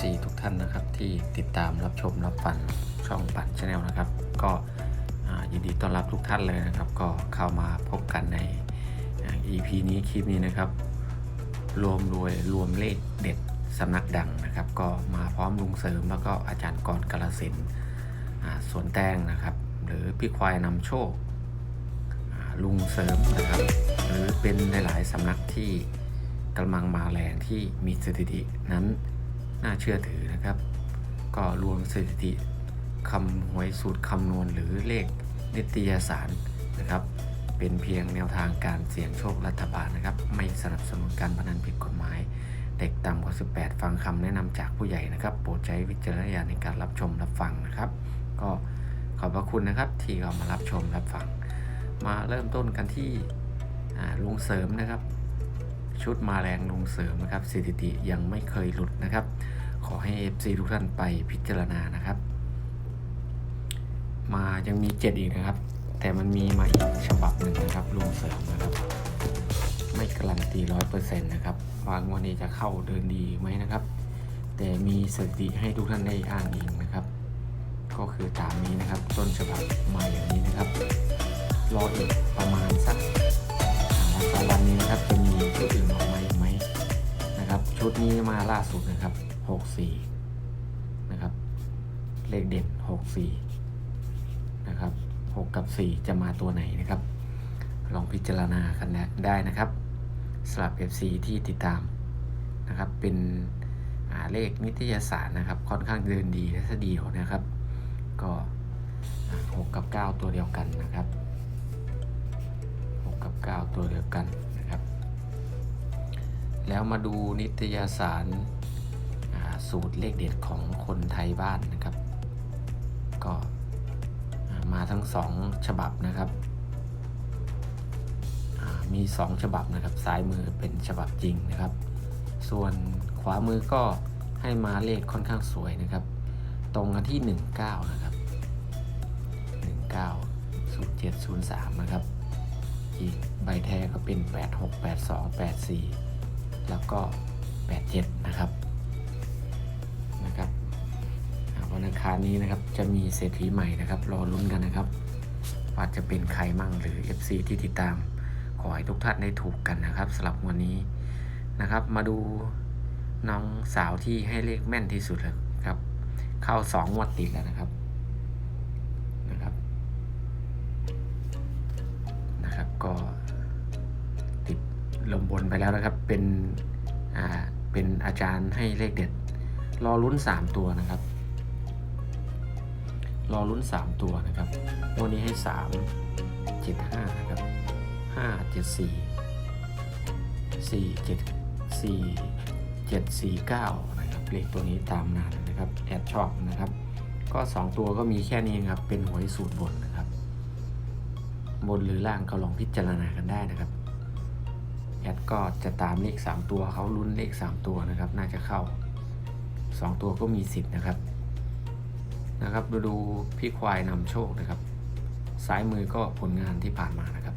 FC ทุกท่านนะครับ ที่ติดตามรับชมรับฟังช่องปั่นชาแนลนะครับ ก็ยินดีต้อนรับทุกท่านเลยนะครับ ก็เข้ามาพบกันในอ่า EP นี้คลิปนี้นะครับ รวมรวยรวมเลขเด็ดสำนักดังนะครับ ก็มาพร้อมลุงเสริมแล้วก็อาจารย์กรกาลสินธุ์อ่าสวนแตงนะครับ หรือพี่ควายนำโชคลุงเสริมนะครับ หรือเป็นหลาย ๆสำนักที่กำลังมาแรงที่มีสถิตินั้น น่าเชื่อถือนะครับ ก็รวมสถิติคำหวยสูตรคำนวณหรือเลขนิตยสารนะครับ เป็นเพียงแนวทางการเสี่ยงโชครัฐบาลนะครับ ไม่สนับสนุนการพนันผิดกฎหมาย เด็กต่ำกว่า 18 ฟังคำแนะนำจากผู้ใหญ่นะครับ โปรดใช้วิจารณญาณในการรับชมรับฟังนะครับ ก็ขอบพระคุณนะครับ ที่เรามารับชมรับฟัง มาเริ่มต้นกันที่ลุงเสริมนะครับ ชุดมาแรงลงเสริมนะครับสถิติยังไม่เคยหลุดนะครับ ขอให้ FC ทุกท่านไปพิจารณานะครับ มายังมีเจ็ดอีกนะครับ แต่มันมีมาอีกฉบับหนึ่งนะครับลงเสริมนะครับ ไม่การันตีร้อยเปอร์เซ็นต์นะครับวางวันนี้จะเข้าเดินดีไหมนะครับ แต่มีสถิติให้ทุกท่านได้อ้างอิงนะครับ ก็คือตามนี้นะครับต้นฉบับมาอย่างนี้นะครับรออีกประมาณสักอ่าวันสองวันนี้นะครับจะมี ชุดอื่นออกมาอีกไหมนะครับ ชุดนี้มาล่าสุดนะครับหกสี่นะครับ เลขเด่นหกสี่นะครับหกกับสี่จะมาตัวไหนนะครับ ลองพิจารณากันนได้นะครับสำหรับ FC ที่ติดตามนะครับ เป็นเลขนิตยสารนะครับ ค่อนข้างเดินดีและเดียวนะครับ ก็ 6 กับ 9 ตัวเดียวกันนะครับ 6 กับ 9 ตัวเดียวกัน แล้วมาดูนิตยสารสูตรเลขเด็ดของคนไทยบ้านนะครับ ก็มาทั้ง2ฉบับนะครับมี 2 ฉบับนะครับ ซ้ายมือเป็นฉบับจริงนะครับ ส่วนขวามือก็ให้มาเลขค่อนข้างสวยนะครับ ตรงกันที่ 19 นะครับ 19 07 03 นะครับ อีกใบแท้ก็เป็น 86 82 84 แล้วก็ 87 นะครับนะครับวันอังคารนี้นะครับจะมีเศรษฐีใหม่นะครับรอลุ้นกันนะครับว่าจะเป็นใครมั่งหรือ FC ที่ติดตาม ขอให้ทุกท่านได้ถูกกันนะครับสำหรับวันนี้นะครับ มาดูน้องสาวที่ให้เลขแม่นที่สุดเลยครับ เข้าสองวดติดแล้วนะครับนะครับ นะครับก็ ลมบนไปแล้วนะครับ เป็นอ่าเป็นอาจารย์ให้เลขเด็ด รอลุ้นสามตัวนะครับ รอลุ้นสามตัวนะครับวันนี้ให้สามเจ็ดห้านะครับห้าเจ็ดสี่สี่เจ็ดสี่เจ็ดสี่เก้านะครับเลขตัวนี้ตามนานนะครับ แอดชอบนะครับ ก็ 2 ตัวก็มีแค่นี้ครับ เป็นหวยสูตรบนนะครับ บนหรือล่างก็ลองพิจารณากันได้นะครับ แอดก็จะตามเลข 3 ตัวเขาลุ้นเลข 3 ตัวนะครับ น่าจะเข้า 2 ตัวก็มีสิทธิ์นะครับนะครับ ดูดูพี่ควายนำโชคนะครับ ซ้ายมือก็ผลงานที่ผ่านมานะครับ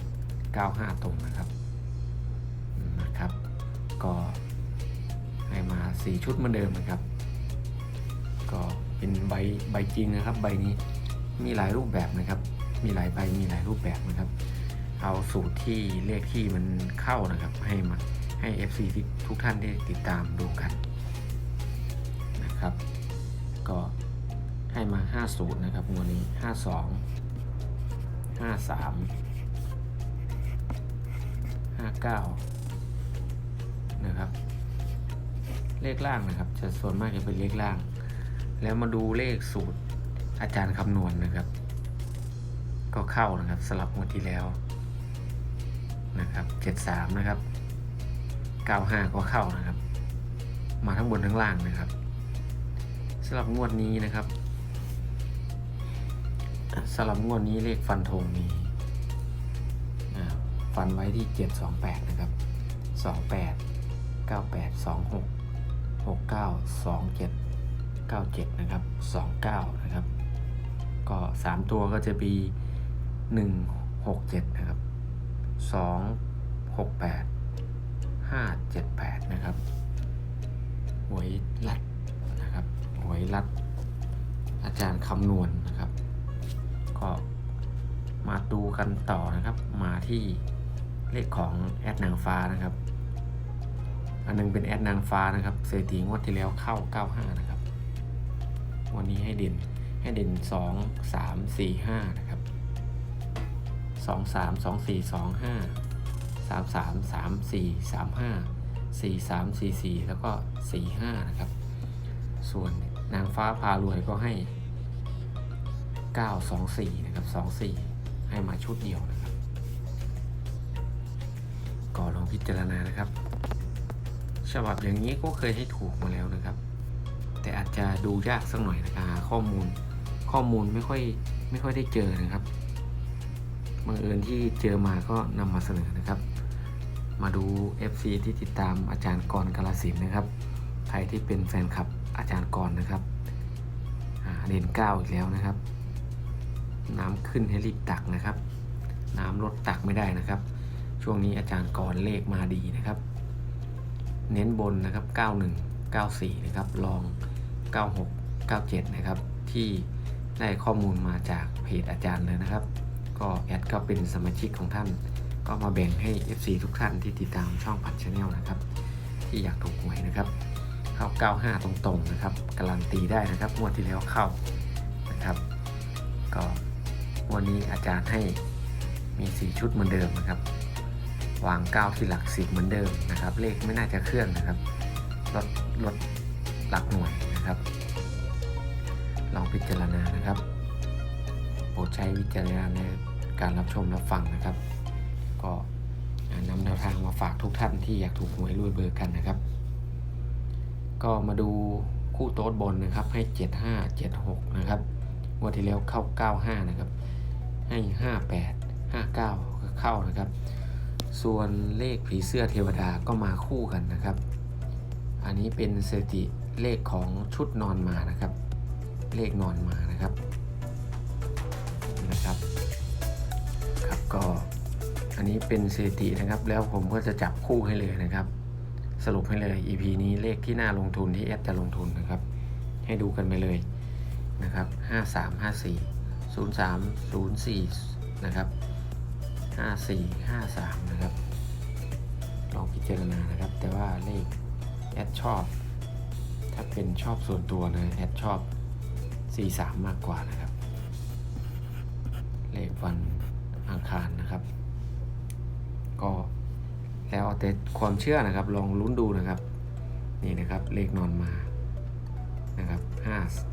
95 ตรงนะครับนะครับ ก็ให้มา 4 ชุดเหมือนเดิมนะครับ ก็เป็นใบใบจริงนะครับ ใบนี้มีหลายรูปแบบนะครับ มีหลายใบมีหลายรูปแบบนะครับ เอาสูตรที่เลขที่มันเข้านะครับ ให้มาให้ FC ท,ทุกท่านได้ติดตามดูกันนะครับ ก็ให้มา5สูตรนะครับงวดนี้ 52 53 59 นะครับ เลขล่างนะครับ จะส่วนมากจะเป็นเลขล่าง แล้วมาดูเลขสูตรอาจารย์คำนวณนะครับ ก็เข้านะครับสลับงวดที่แล้ว นะครับ73นะครับ95ก็เข้านะครับ มาทั้งบนทั้งล่างนะครับสำหรับงวดนี้นะครับสำหรับงวดนี้เลขฟันธงมีฟันไว้ที่ 728 นะครับ 28 98 26 69 27 97 นะครับ 29 นะครับ ก็ 3 ตัวก็จะมี 1 6 7 นะครับ 2 6 8 5 7 8 นะครับหวยหลัดนะครับหวยรัด อาจารย์คำนวณนะครับ ก็มาดูกันต่อนะครับ มาที่เลขของแอดนางฟ้านะครับ อันหนึงเป็นแอดนางฟ้านะครับสถิติงวดที่แล้วเข้า 95 นะครับ วันนี้ให้เด่นให้เด่น 2 3 4 5 นะครับ 2 3 2 4 2 5 3 3 3 4 3 5 4 3 4 4แล้วก็4 5นะครับ ส่วนนางฟ้าพารวยก็ให้9 2 4นะครับ2 4ให้มาชุดเดียวนะครับ ก็ลองพิจารณานะครับฉบับอย่างนี้ก็เคยให้ถูกมาแล้วนะครับ แต่อาจจะดูยากสักหน่อยนะครับหาข้อมูลข้อมูลไม่ค่อยไม่ค่อยได้เจอนะครับ บังเอิญที่เจอมาก็นำมาเสนอนะครับ มาดู FC ที่ติดตามอาจารย์กรกาลสินนะครับ ใครที่เป็นแฟนคลับอาจารย์กรนะครับเด่นเก้าอีกแล้วนะครับ น้ำขึ้นให้รีบตักนะครับ น้ำลดตักไม่ได้นะครับ ช่วงนี้อาจารย์กรเลขมาดีนะครับ เน้นบนนะครับ 91 94 นะครับลอง 96 97 นะครับ ที่ได้ข้อมูลมาจากเพจอาจารย์เลยนะครับ ก็แอดก็เป็นสมาชิกของท่าน ก็มาแบ่งให้ FC ทุกท่านที่ติดตามช่องผันชาแนลนะครับ ที่อยากถูกหวยนะครับ เข้า 95 ตรงๆนะครับการันตีได้นะครับงวดที่แล้วเข้านะครับ ก็วันนี้อาจารย์ให้มี 4 ชุดเหมือนเดิมนะครับ วาง 9 ที่หลัก 10 เหมือนเดิมนะครับ เลขไม่น่าจะเคลื่อนนะครับลดลดหลักหน่วยนะครับ ลองพิจารณานะครับ โปรดใช้วิจารณญาณในการรับชมรับฟังนะครับ ก็นำแนวทางมาฝากทุกท่านที่อยากถูกหวยรวยเบอร์กันนะครับ ก็มาดูคู่โต๊ดบนนะครับ ให้ 75 76 นะครับงวดที่แล้วเข้า 95 นะครับ ให้ 58 59 ก็เข้านะครับ ส่วนเลขผีเสื้อเทวดาก็มาคู่กันนะครับ อันนี้เป็นสถิติเลขของชุดนอนมานะครับ เลขนอนมานะครับ นะครับ ครับก็อันนี้เป็นสถิตินะครับ แล้วผมก็จะจับคู่ให้เลยนะครับ สรุปให้เลย EP นี้เลขที่น่าลงทุนที่แอดจะลงทุนนะครับ ให้ดูกันไปเลยนะครับ 53 54 03 04 นะครับ 54 53 นะครับ ลองพิจารณานะครับ แต่ว่าเลขแอดชอบ ถ้าเป็นชอบส่วนตัวนะแอดชอบ 43 มากกว่านะครับ เลขวันอังคารนะครับ ก็แล้วแต่ความเชื่อนะครับ ลองลุ้นดูนะครับ นี่นะครับเลขนอนมานะครับ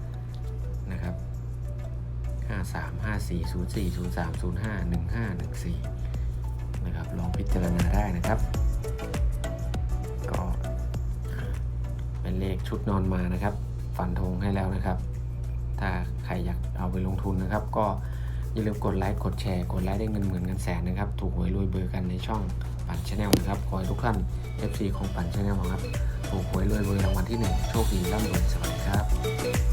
5นะครับ5 3 5 4 0 4 0 3 0 5 1 5 1 4นะครับลองพิจารณาได้นะครับ ก็เป็นเลขชุดนอนมานะครับฟันธงให้แล้วนะครับ ถ้าใครอยากเอาไปลงทุนนะครับ ก็ อย่าลืมกดไลค์กดแชร์กดไลค์ได้เงินหมื่นเงินแสนนะครับ ถูกหวยรวยเบอร์กันในช่องปั่นชาแนลนะครับขอให้ทุกท่าน FC ของปั่นชาแนลครับ ถูกหวยรวยเบอร์รางวัลที่หนึ่งโชคดีร่ำรวยสวัสดีครับ